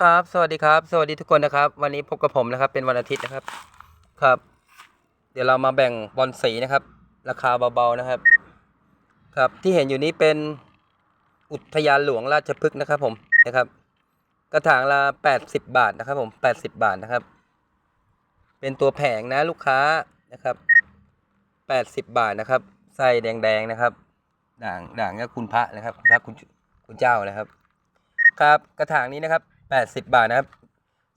ครับ สวัสดีครับ สวัสดีทุกคนนะครับ วันนี้พบกับผมนะครับ เป็นวันอาทิตย์นะครับ ครับ เดี๋ยวเรามาแบ่งบอลสีนะครับ ราคาเบาๆนะครับ ครับ ที่เห็นอยู่นี้เป็นอุทยานหลวงราชพฤกษ์นะครับผม นะครับ กระถางละแปดสิบบาทนะครับ ผมแปดสิบบาทนะครับ เป็นตัวแผงนะลูกค้านะครับแปดสิบบาทนะครับ ไส้แดงๆนะครับ ด่างด่างก็คุณพระนะครับคุณพระคุณคุณเจ้านะครับ ครับ กระถางนี้นะครับ แปดสิบบาทนะครับ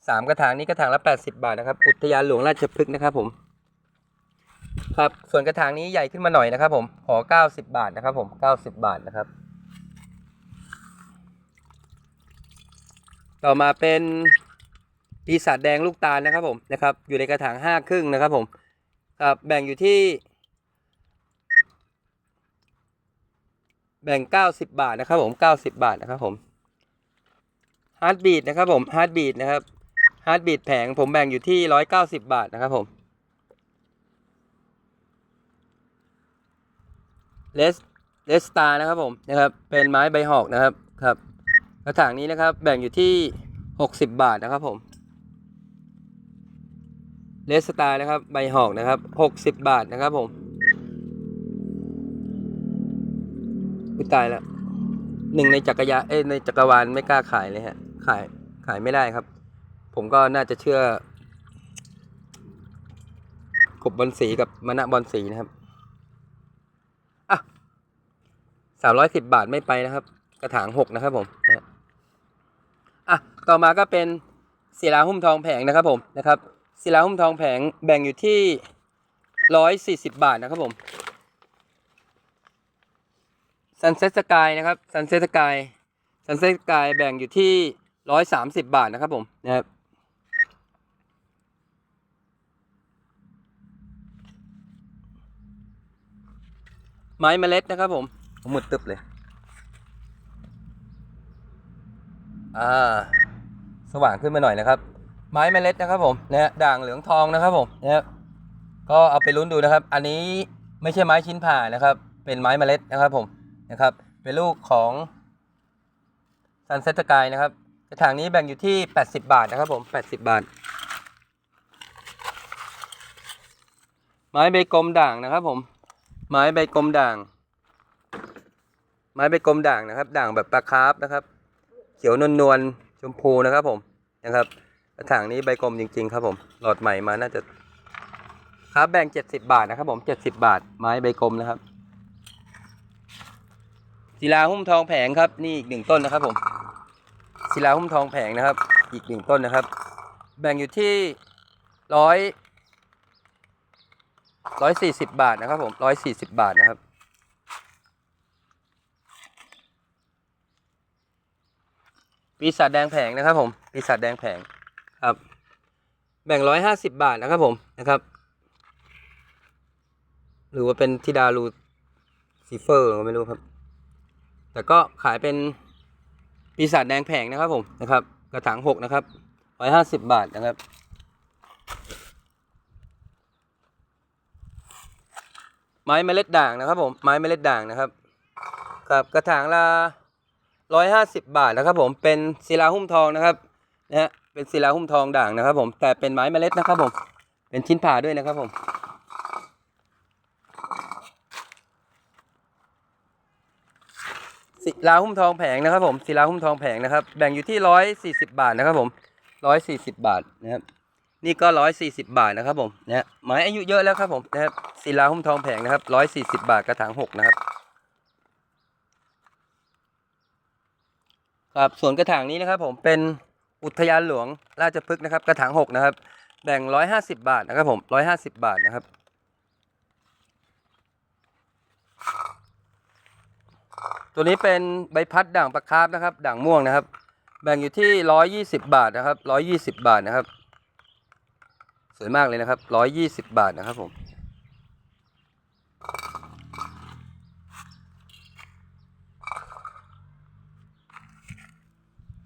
สามกระถางนี้กระถางละแปดสิบาทนะครับ อุทยานหลวงราชพฤกษ์นะครับผม ครับ ส่วนกระถางนี้ใหญ่ขึ้นมาหน่อยนะครับผมขอเก้าสิบาทนะครับ ผมเก้าสิบาทนะครับ ต่อมาเป็นปีศาจแดงลูกตาลนะครับผมนะครับ อยู่ในกระถางห้าครึ่งนะครับ ผมครับแบ่งอยู่ที่ แบ่งเก้าสิบาทนะครับ ผมเก้าสิบาทนะครับผม ฮาร์ดบีดนะครับผมฮาร์ดบีดนะครับฮาร์ดบีดแผงผมแบ่งอยู่ที่ร้อยเก้าสิบบาทนะครับผมเลสเลสตานะครับผมนะครับเป็นไม้ใบหอกนะครับครับกระถางนี้นะครับแบ่งอยู่ที่หกสิบบาทนะครับผมเลสตานะครับใบหอกนะครับหกสิบบาทนะครับผมตายแล้วหนึ่งในจักรยานเอ้ในจักรวาลไม่กล้าขายเลยฮะ ขายขายไม่ได้ครับ ผมก็น่าจะเชื่อกบบอลสีกับมณะบอลสีนะครับอะสามร้อยสิบบาทไม่ไปนะครับ กระถางหกนะครับผมนะอะต่อมาก็เป็นศิลาหุ้มทองแผงนะครับผมนะครับศิลาหุ้มทองแผงแบ่งอยู่ที่ร้อยสี่สิบบาทนะครับผมซันเซ็ตสกายนะครับซันเซ็ตสกายซันเซ็ตสกายแบ่งอยู่ที่ ร้อยสามสิบบาทนะครับผมนะครับไม้เมล็ดนะครับผมผมหมุดตึบเลย อ่า สว่างขึ้นมาหน่อยนะครับ ไม้เมล็ดนะครับผมนะฮะด่างเหลืองทองนะครับผมนะฮะก็เอาไปลุ้นดูนะครับ อันนี้ไม่ใช่ไม้ชิ้นผ่านะครับ เป็นไม้เมล็ดนะครับผมนะครับ เป็นลูกของซันเซ็ตสกายนะครับ กระถางนี้แบ่งอยู่ที่ 80 บาทนะครับผม 80 บาท ไม้ใบกลมด่างนะครับผม ไม้ใบกลมด่าง ไม้ใบกลมด่างนะครับ ด่างแบบปลาคาร์ฟนะครับ เขียวนวลนวลๆชมพูนะครับผม นะครับ กระถางนี้ใบกลมจริง ๆ ครับผม หลอดใหม่มาน่าจะ ครับแบ่ง 70 บาทนะครับผม 70 บาท ไม้ใบกลมนะครับศิลาหุ้มทองแผงครับ นี่อีกหนึ่งต้นนะครับผม ศิลาหุ้มทองแผงนะครับ อีกหนึ่งต้นนะครับ แบ่งอยู่ที่ร้อยร้อยสี่สิบบาทนะครับผมร้อยสี่สิบบาทนะครับ ปีศาจแดงแผงนะครับผม ปีศาจแดงแผงครับ แบ่งร้อยห้าสิบบาทนะครับผมนะครับ หรือว่าเป็นทิดารูซีเฟอร์ก็ไม่รู้ครับ แต่ก็ขายเป็น ปีศาจแดงแผงนะครับผมนะครับกระถางหกนะครับร้อยห้าสิบบาทนะครับ ไม้เมล็ดด่างนะครับผมไม้เมล็ดด่างนะครับครับกระถางละร้อยห้าสิบบาทนะครับผมเป็นศิลาหุ้มทองนะครับนะฮะเป็นศิลาหุ้มทองด่างนะครับผมแต่เป็นไม้เมล็ดนะครับผมเป็นชิ้นผ่าด้วยนะครับผม ลาหุ้มทองแผงนะครับ ผมศิลาหุ้มทองแผงนะครับ แบ่งอยู่ที่ร้อยสี่สิบาทนะครับ ผมร้อยสี่สิบาทนะครับนี่ก็ร้อยสี่สิบาทนะครับ ผมนะฮะไม้อายุเยอะแล้วครับผมนะครับศิลาหุ้มทองแผงนะครับร้อยสี่สิบาทกระถางหกนะครับครับส่วนกระถางนี้นะครับ ผมเป็นอุทยานหลวงราชพฤกษ์นะครับ กระถางหกนะครับ แบ่งร้อยห้าสิบาทนะครับ ผมร้อยห้าสิบาทนะครับ ตัวนี้เป็นใบพัดด่างปลาคาร์ฟนะครับ ด่างม่วงนะครับ แบ่งอยู่ที่ร้อยยี่สิบบาทนะครับร้อยยี่สิบบาทนะครับ สวยมากเลยนะครับร้อยยี่สิบบาทนะครับผม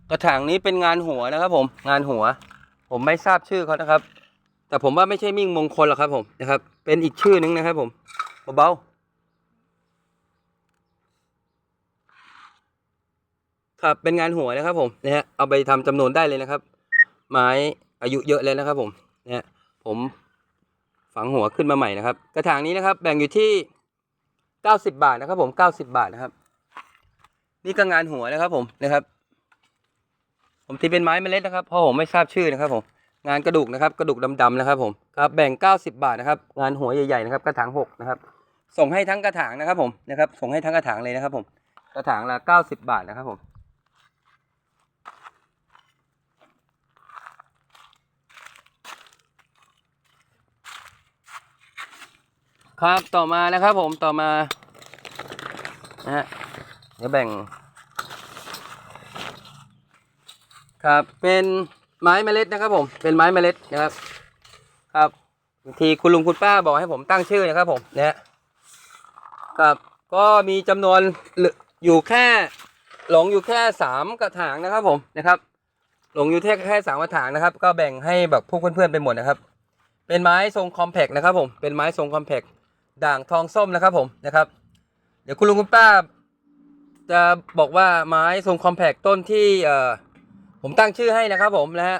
กระถางนี้เป็นงานหัวนะครับ ผม งานหัว ผมไม่ทราบชื่อเขานะครับ แต่ผมว่าไม่ใช่มิ่งมงคลหรอกครับ ผมนะครับ เป็นอีกชื่อนึงนะครับ ผมเบาๆ ครับเป็นงานหัวนะครับผมนะฮะเอาไปทำจำนวนได้เลยนะครับ ไม้อายุเยอะเลยนะครับผมนะฮะผมฝังหัวขึ้นมาใหม่นะครับ กระถางนี้นะครับ แบ่งอยู่ที่เก้าสิบาทนะครับ ผมเก้าสิบาทนะครับ นี่ก็งานหัวนะครับผมนะครับ ผมตีเป็นไม้เมล็ดนะครับเพราะผมไม่ทราบชื่อนะครับผมงานกระดูกนะครับกระดูกดำๆนะครับผมครับแบ่งเก้าสิบาทนะครับ งานหัวใหญ่ๆนะครับกระถางหกนะครับส่งให้ทั้งกระถางนะครับผมนะครับส่งให้ทั้งกระถางเลยนะครับผมกระถางละเก้าสิบาทนะครับผม ครับต่อมานะครับผมต่อมานะฮะเดี๋ยวแบ่ง ครับเป็นไม้เมล็ดนะครับผมเป็นไม้เมล็ดนะครับ ครับบางทีคุณลุงคุณป้าบอกให้ผมตั้งชื่อนะครับผมเนะฮะครับก็มีจำนวนอยู่แค่หลงอยู่แค่สามกระถางนะครับผมนะครับ หลงอยู่แค่แค่สามกระถางนะครับ ก็แบ่งให้แบบพวกเพื่อนๆไปหมดนะครับ เป็นไม้ทรงคอมแพกนะครับผมเป็นไม้ทรงคอมแพก ด่างทองส้มนะครับผมนะครับ เดี๋ยวคุณลุงคุณป้า จะบอกว่าไม้ทรงคอมแพกต้นที่เอ่อผมตั้งชื่อให้นะครับผมนะฮะ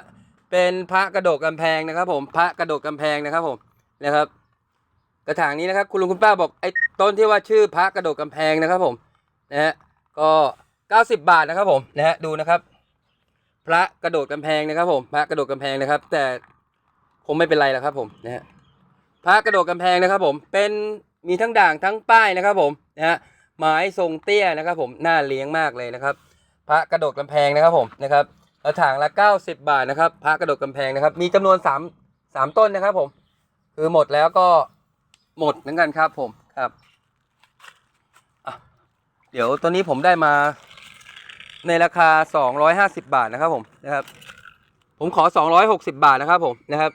เป็นพระกระโดดกำแพงนะครับ ผมพระกระโดดกำแพงนะครับผมนะครับ กระถางนี้นะครับ คุณลุงคุณป้าบอกไอ้ต้นที่ว่าชื่อพระกระโดดกำแพงนะครับผมนะฮะก็90บาทนะครับผมนะฮะดูนะครับ พระกระโดดกำแพงนะครับ ผมพระกระโดดกำแพงนะครับ แต่คงไม่เป็นไรแล้วครับผมนะฮะ พระกระโดดกำแพงนะครับ ผมเป็นมีทั้งด่างทั้งป้ายนะครับ ผมนะฮะไม้ทรงเตี้ยนะครับ ผมน่าเลี้ยงมากเลยนะครับ พระกระโดดกำแพงนะครับผมนะครับกระถางละ 90 บาทนะครับ พระกระโดดกำแพงนะครับ มีจำนวน3 3ต้นนะครับ ผม คือหมดแล้วก็หมดเหมือนกันครับ ผมครับเดี๋ยวตัวนี้ผมได้มาในราคา 250 บาทนะครับ ผมนะครับ ผมขอ 260 บาทนะครับ ผมนะครับ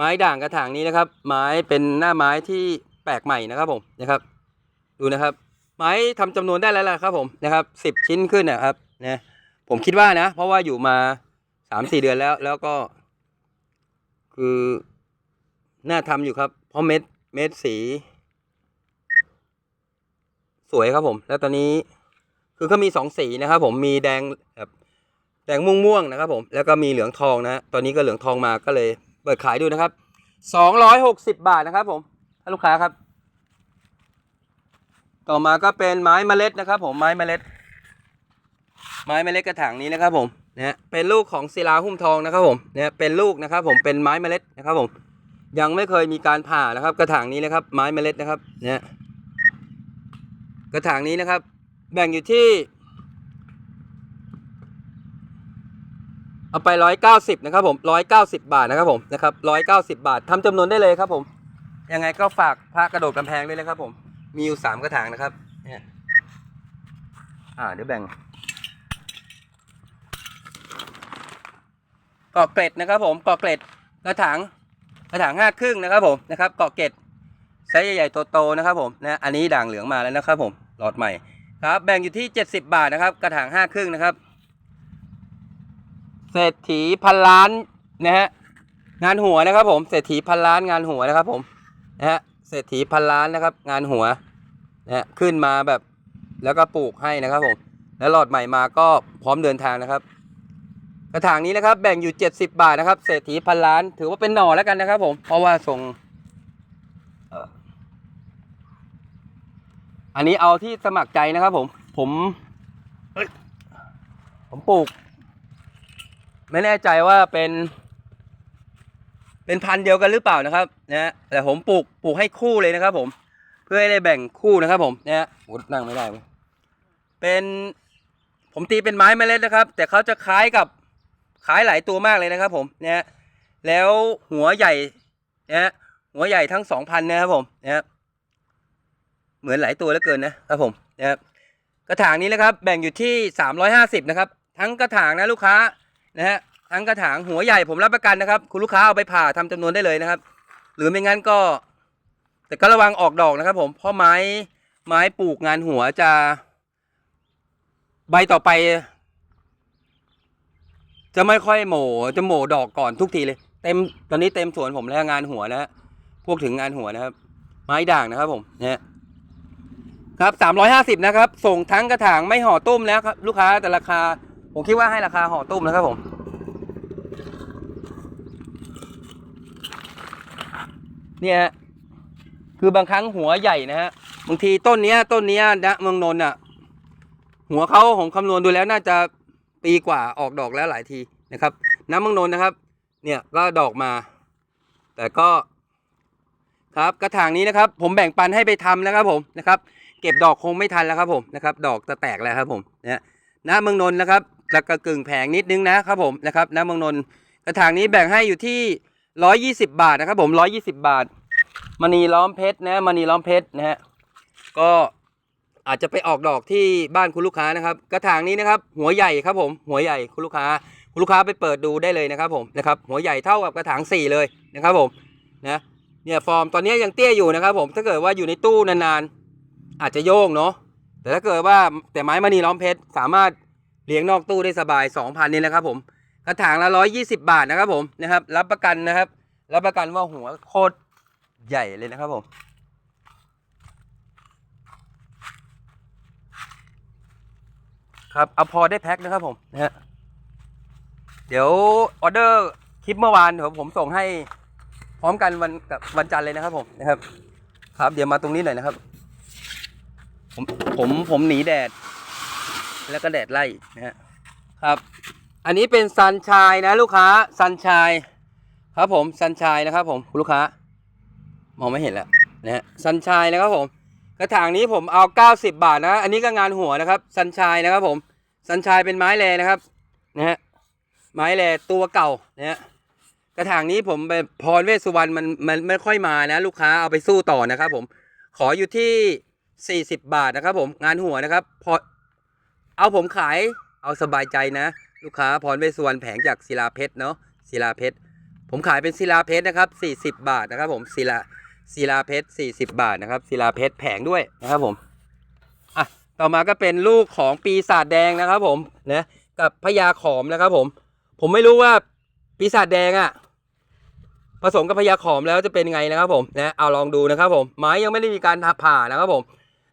ไม้ด่างกระถางนี้นะครับ ไม้เป็นหน้าไม้ที่แปลกใหม่นะครับผมนะครับ ดูนะครับ ไม้ทำจำนวนได้แล้วล่ะครับผมนะครับสิบชิ้นขึ้นนะครับนะผมคิดว่านะ เพราะว่าอยู่มาสามสี่เดือนแล้ว แล้วก็ คือน่าทำอยู่ครับ เพราะเม็ดเม็ดสี สวยครับผม แล้วตอนนี้คือเขามีสองสีนะครับผมมีแดงแบบแดงม่วงๆนะครับผมแล้วก็มีเหลืองทองนะตอนนี้ก็เหลืองทองมาก็เลย ปิดขายดูนะครับสองร้อยหกสิบบาทนะครับ ผมท่าลูกค้าครับ ต่อมาก็เป็นไม้เมล็ดนะครับ ผมไม้เมล็ด ไม้เมล็ดกระถางนี้นะครับ ผมนะฮะเป็นลูกของศิลาหุ้มทองนะครับ ผมนะฮะเป็นลูกนะครับ ผมเป็นไม้เมล็ดนะครับ ผม ยังไม่เคยมีการผ่านะครับ กระถางนี้นะครับ ไม้เมล็ดนะครับนะฮะกระถางนี้นะครับ แบ่งอยู่ที่ เอาไปร้อยเก้าสิบนะครับผมร้อยเก้าสิบาทนะครับผมนะครับร้อยเก้าสิบาททำจำนวนได้เลยครับผม ยังไงก็ฝากพระกระโดดกำแพงด้วยนะครับผม มีอยู่สามกระถางนะครับเนี่ยอ่าเดี๋ยวแบ่งเกาะเกร็ดนะครับผมเกาะเกร็ดกระถางกระถางห้าครึ่งนะครับผมนะครับเกาะเกร็ดไซส์ใหญ่ๆโตๆนะครับผมนะอันนี้ด่างเหลืองมาแล้วนะครับผมหลอดใหม่ครับแบ่งอยู่ที่เจ็ดสิบาทนะครับกระถางห้าครึ่งนะครับ ศรษฐีพันล้านนะฮะงานหัวนะครับผมเศรษฐีพันล้านงานหัวนะครับผมนะฮะเศรษฐีพันล้านนะครับ งานหัวนะฮะขึ้นมาแบบแล้วก็ปลูกให้นะครับผมแล้วหลอดใหม่มาก็พร้อมเดินทางนะครับ กระถางนี้นะครับ แบ่งอยู่ 70 บาทนะครับเศรษฐีพันล้าน ถือว่าเป็นหน่อแล้วกันนะครับ ผมเพราะว่าทรงอันนี้เอาที่สมัครใจนะครับ ผมผมผมปลูก ไม่แน่ใจว่าเป็น เป็นพันธุ์เดียวกันหรือเปล่านะครับนะฮะแต่ผมปลูกปลูกให้คู่เลยนะครับ ผม เพื่อให้ได้แบ่งคู่นะครับ ผมนะฮะโอ้นั่งไม่ได้เว้ยเป็นผมตีเป็นไม้เมล็ดนะครับ แต่เขาจะคล้ายกับคล้ายหลายตัวมากเลยนะครับ ผมนะฮะแล้วหัวใหญ่นะฮะหัวใหญ่ทั้งสองพันนะครับผมนะฮะเหมือนหลายตัวเหลือเกินนะครับผมนะครับกระถางนี้นะครับแบ่งอยู่ที่สามร้อยห้าสิบนะครับ ทั้งกระถางนะลูกค้า นะฮะทั้งกระถางหัวใหญ่ผมรับประกันนะครับ คุณลูกค้าเอาไปผ่าทำจำนวนได้เลยนะครับ หรือไม่งั้นก็ แต่ก็ระวังออกดอกนะครับ ผมเพราะไม้ไม้ปลูกงานหัวจะ ใบต่อไป จะไม่ค่อยโหมจะโหมดอกก่อนทุกทีเลย เต็มตอนนี้เต็มสวนผมแล้วงานหัวนะฮะพวกถึงงานหัวนะครับ ไม้ด่างนะครับผมนะฮะครับสามร้อยห้าสิบนะครับ ส่งทั้งกระถางไม่ห่อต้มแล้วครับ ลูกค้าแต่ราคา ผมคิดว่าให้ราคาห่อตุ้มนะครับผม เนี่ยฮะคือบางครั้งหัวใหญ่นะฮะบางทีต้นเนี้ยต้นเนี้ยนะเมืองนนท์อะ หัวเขาผมคำนวณดูแล้วน่าจะปีกว่าออกดอกแล้วหลายทีนะครับ น้ำเมืองนนท์นะครับ เนี่ยก็ดอกมา แต่ก็ครับกระถางนี้นะครับ ผมแบ่งปันให้ไปทำนะครับผมนะครับ เก็บดอกคงไม่ทันแล้วครับผมนะครับ ดอกจะแตกแล้วครับผมนะน้ำเมืองนนท์นะครับ จะกระกึ่งแผงนิดนึงนะครับผมนะครับน้ำเมืองนนท์กระถางนี้แบ่งให้อยู่ที่ร้อยยี่สิบาทนะครับผมร้อยยี่สิบาทมณีล้อมเพชรนะมณีล้อมเพชรนะฮะก็อาจจะไปออกดอกที่บ้านคุณลูกค้านะครับ กระถางนี้นะครับหัวใหญ่ครับผมหัวใหญ่คุณลูกค้า คุณลูกค้าไปเปิดดูได้เลยนะครับผมนะครับหัวใหญ่เท่ากับกระถางสี่เลยนะครับผมนะเนี่ยฟอร์มตอนนี้ยังเตี้ยอยู่นะครับผมถ้าเกิดว่าอยู่ในตู้นานๆ อาจจะโยงเนาะแต่ถ้าเกิดว่าแต่ไม้มณีล้อมเพชรสามารถ เลี้ยงนอกตู้ได้สบาย 2,000 นี่นะครับผม กระถางละ 120 บาทนะครับผมนะครับ รับประกันนะครับ รับประกันว่าหัวโคตรใหญ่เลยนะครับผมครับเอาพอได้แพ็คนะครับผมนะฮะเดี๋ยวออเดอร์คลิปเมื่อวานเดี๋ยวผมส่งให้พร้อมกันวันกับวันจันทร์เลยนะครับผมนะครับ ครับเดี๋ยวมาตรงนี้หน่อยนะครับ ผมผมผมหนีแดด แล้วก็แดดไล่นะครับ อันนี้เป็นซันชายนะลูกค้าซันชายครับผมซันชายนะครับ ผมคุณลูกค้ามองไม่เห็นแล้วนะฮะซันชายนะครับผมกระถางนี้ผมเอา 90 บาทนะ อันนี้ก็งานหัวนะครับซันชายนะครับผมซันชายเป็นไม้แลนะครับนะฮะไม้แลตัวเก่านะฮะกระถางนี้ผมไปพรเวสสุวรรณมันมันไม่ค่อยมานะ ลูกค้าเอาไปสู้ต่อนะครับ ผมขออยู่ที่ 40 บาทนะครับ ผมงานหัวนะครับพอ เอาผมขายเอาสบายใจนะ ลูกค้าพรเวสสุวรรณแผงจากศิลาเพชรเนาะศิลาเพชรผมขายเป็นศิลาเพชรนะครับ40 บาทนะครับ ผมศิลาศิลาเพชร40 บาทนะครับศิลาเพชรแผงด้วยนะครับผมอะต่อมาก็เป็นลูกของปีศาจแดงนะครับ ผมนะกับพญาขอมนะครับ ผม ผมไม่รู้ว่าปีศาจแดงอะ่ะผสมกับพญาขอมแล้วจะเป็นไงนะครับผมนะเอาลองดูนะครับผมไม้ยังไม่ได้มีการผ่านะครับผม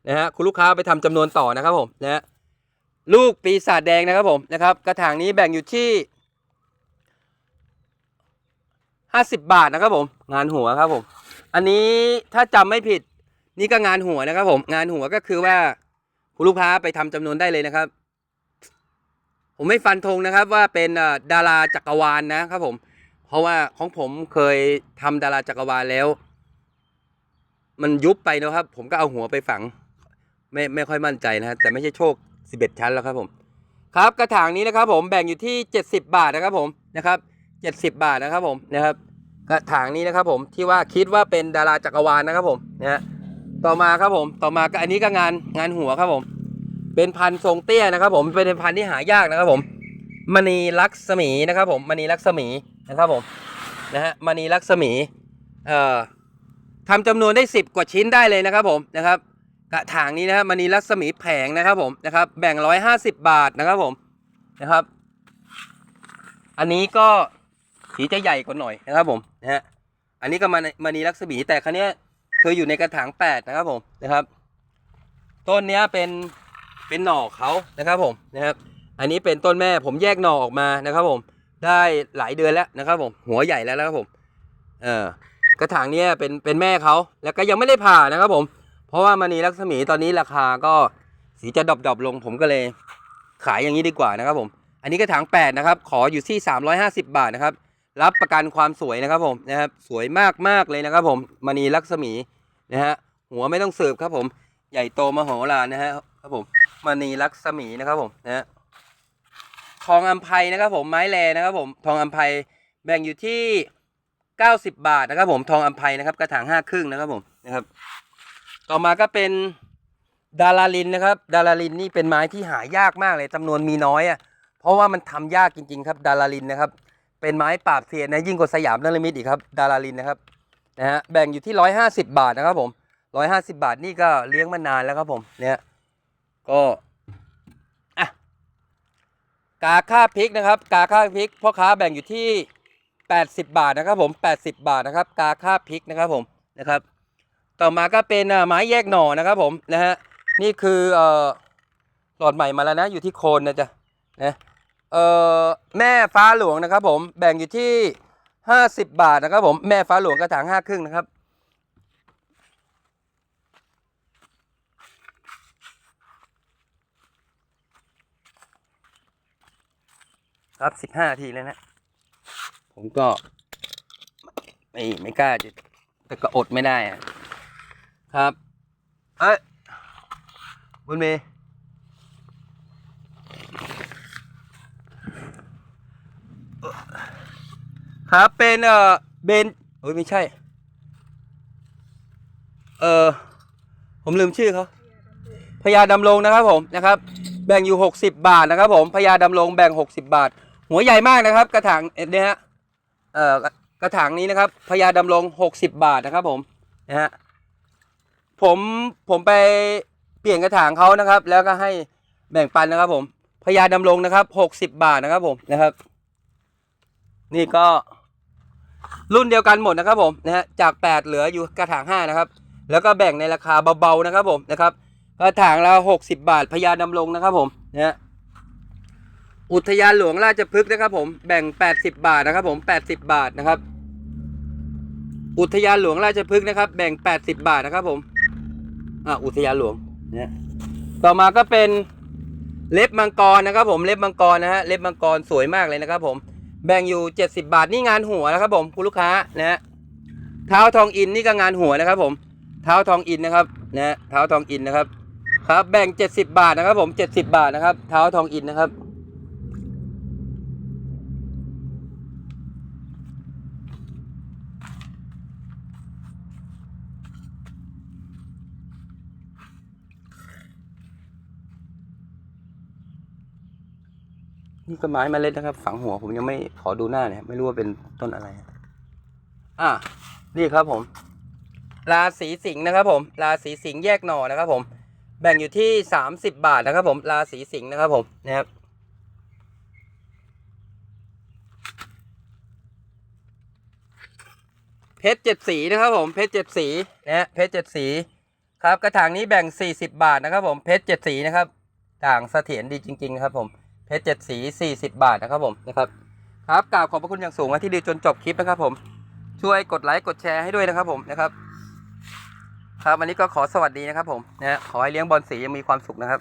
นะฮะคุณลูกค้าไปทำจำนวนต่อนะครับผมนะฮะ ลูกปีศาจแดงนะครับผมนะครับ กระถางนี้แบ่งอยู่ที่ 50 บาทนะครับผม งานหัวครับผม อันนี้ถ้าจำไม่ผิด นี่ก็งานหัวนะครับผม งานหัวก็คือว่าคุณลูกค้าไปทำจำนวนได้เลยนะครับ ผมไม่ฟันธงนะครับว่าเป็นดาราจักรวาลนะครับผม เพราะว่าของผมเคยทำดาราจักรวาลแล้ว มันยุบไปนะครับ ผมก็เอาหัวไปฝัง ไม่ไม่ค่อยมั่นใจนะฮะแต่ไม่ใช่โชค 11 ชั้นแล้วครับผมครับกระถางนี้นะครับผมแบ่งอยู่ที่ 70 บาทนะครับผมนะครับ 70 บาทนะครับผมนะครับกระถางนี้นะครับผมที่ว่าคิดว่าเป็นดาราจักรวาลนะครับผมนะฮะต่อมาครับผมต่อมาก็อันนี้ก็งานงานหัวครับผม เป็นพันทรงเตี้ยนะครับ ผมเป็นพันที่หายากนะครับผมมณีลักษมีนะครับผมมณีลักษมีนะครับผมนะฮะมณีลักษมีเอ่อทำจำนวนได้ 10 กว่าชิ้นได้เลยนะครับผมนะครับ กระถางนี้นะฮะมณีลักษมีแผงนะครับผมนะครับแบ่ง150บบาทนะครับผมนะครับ อันนี้ก็สีจะใหญ่กว่าหน่อยนะครับผมนะฮะอันนี้ก็มามานีลักษมีแต่ครั้นี้เคยอยู่ในกระถางแปดนะครับผมนะครับ ต้นเนี้ยเป็นเป็นหน่อเขานะครับผมนะครับอันนี้เป็นต้นแม่ผมแยกหน่อออกมานะครับผมได้หลายเดือนแล้วนะครับผมหัวใหญ่แล้วนะครับผมเออกระถางเนี้ยเป็นเป็นแม่เขาแล้วก็ยังไม่ได้ผ่านะครับผม ราะว่ามานีลักษมีตอนนี้ราคาก็สีจะดรอปๆลงผมก็เลยขายอย่างนี้ดีกว่านะครับผม อันนี้กระถางแปดนะครับ ขออยู่ที่ 350 บาทนะครับ รับประกันความสวยนะครับผมนะครับ สวยมากมากเลยนะครับผมมณีลักษมีนะฮะ หัวไม่ต้องสืบครับผม ใหญ่โตมโหฬารนะฮะครับผมมณีลักษมีนะครับผมนะฮะ ทองอัมไพนะครับผม ไม้แลนะครับผม ทองอัมไพแบ่งอยู่ที่ 90 บาทนะครับผม ทองอัมไพนะครับ กระถางห้าครึ่งนะครับผมนะครับ ต่อมาก็เป็นดาราลินนะครับ ดาราลินนี่เป็นไม้ที่หายากมากเลยจำนวนมีน้อยอะเพราะว่ามันทำยากจริง ๆ ครับ ดาราลินนะครับ เป็นไม้ปราบเซียนนะยิ่งกว่าสยามนฤมิตอีกครับ ดาราลินนะครับนะฮะแบ่งอยู่ที่ร้อยห้าสิบาทนะครับผมร้อยห้าสิบาทนี่ก็เลี้ยงมานานแล้วครับผมเนี่ยก็อะกาค่าพริกนะครับ กาค่าพริกพ่อค้าแบ่งอยู่ที่แปดสิบาทนะครับผมแปดสิบาทนะครับ กาค่าพริกนะครับผมนะครับ ต่อมาก็เป็นไม้แยกหน่อนะครับผมนะฮะนี่คือเอ่อหลอดใหม่มาแล้วนะอยู่ที่โคนนะจ๊ะนะเอ่อแม่ฟ้าหลวงนะครับผมแบ่งอยู่ที่ห้าสิบบาทนะครับผมแม่ฟ้าหลวงกระถางห้าครึ่งนะครับครับสิบห้าทีแล้วนะ ผมก็ ไม่ไม่กล้าจะแต่ก็อดไม่ได้อะ ครับ เอ้ยบุญมย์ครับเป็นเอ่อเบนโอ้ยไม่ใช่ เออผมลืมชื่อเขาพญาดำรงนะครับผมนะครับแบ่งอยู่หกสิบบาทนะครับผมพญาดำรงแบ่งหกสิบาท หัวใหญ่มากนะครับ กระถางเนี่ยฮะเอ่อกระถางนี้นะครับพญาดำรงหกสิบบาทนะครับผมนะฮะ ผมผมไปเปลี่ยนกระถางเขานะครับ แล้วก็ให้แบ่งปันนะครับ ผมพญาดำรงนะครับหกสิบบาทนะครับ ผมนะครับ นี่ก็รุ่นเดียวกันหมดนะครับ ผมนะฮะจากแปดเหลืออยู่กระถางห้านะครับ แล้วก็แบ่งในราคาเบาๆนะครับ ผมนะครับกระถางละหกสิบบาทพญาดำรงนะครับ ผมนะฮะอุทยานหลวงราชพฤกษ์นะครับ ผมแบ่งแปดสิบาทนะครับ ผมแปดสิบาทนะครับ อุทยานหลวงราชพฤกษ์นะครับ แบ่งแปดสิบาทนะครับผม อ่าอุทยานหลวงนะฮะต่อมาก็เป็นเล็บมังกรนะครับผมเล็บมังกรนะฮะเล็บมังกรสวยมากเลยนะครับผมแบ่งอยู่เจ็ดสิบาทนี่งานหัวนะครับผมคุณลูกค้านะฮะเท้าทองอินนี่ก็งานหัวนะครับผมเท้าทองอินนะครับนะฮะเท้าทองอินนะครับครับแบ่ง 70 บาทนะครับผม 70 บาทนะครับเท้าทองอินนะครับ นี่ก็ไม้เมาเล็ดนะครับ ฝังหัวผมยังไม่ขอดูหน้าเนี่ยไม่รู้ว่าเป็นต้นอะไร อะนี่ครับผม ราศีสิงห์นะครับ ผม ราศีสิงห์แยกหน่อนะครับ ผม แบ่งอยู่ที่สามสิบบาทนะครับ ผม ราศีสิงห์นะครับ ผมนะครับเพชรเจ็ดสีนะครับ ผมเพชรเจ็ดสีนะฮะเพชรเจ็ดสี ครับ กระถางนี้แบ่งสี่สิบบาทนะครับ ผมเพชรเจ็ดสีนะครับ ต่างเสถียรดีจริง ๆ ครับ ผม เพชรเจ็ดสีสี่สิบาทนะครับผมนะครับครับกราบขอบพระคุณอย่างสูงนะที่ดูจนจบคลิปนะครับผมช่วยกดไลค์กดแชร์ให้ด้วยนะครับผมนะครับ ครับวันนี้ก็ขอสวัสดีนะครับผมนะฮะขอให้เลี้ยงบอลสียังมีความสุขนะครับ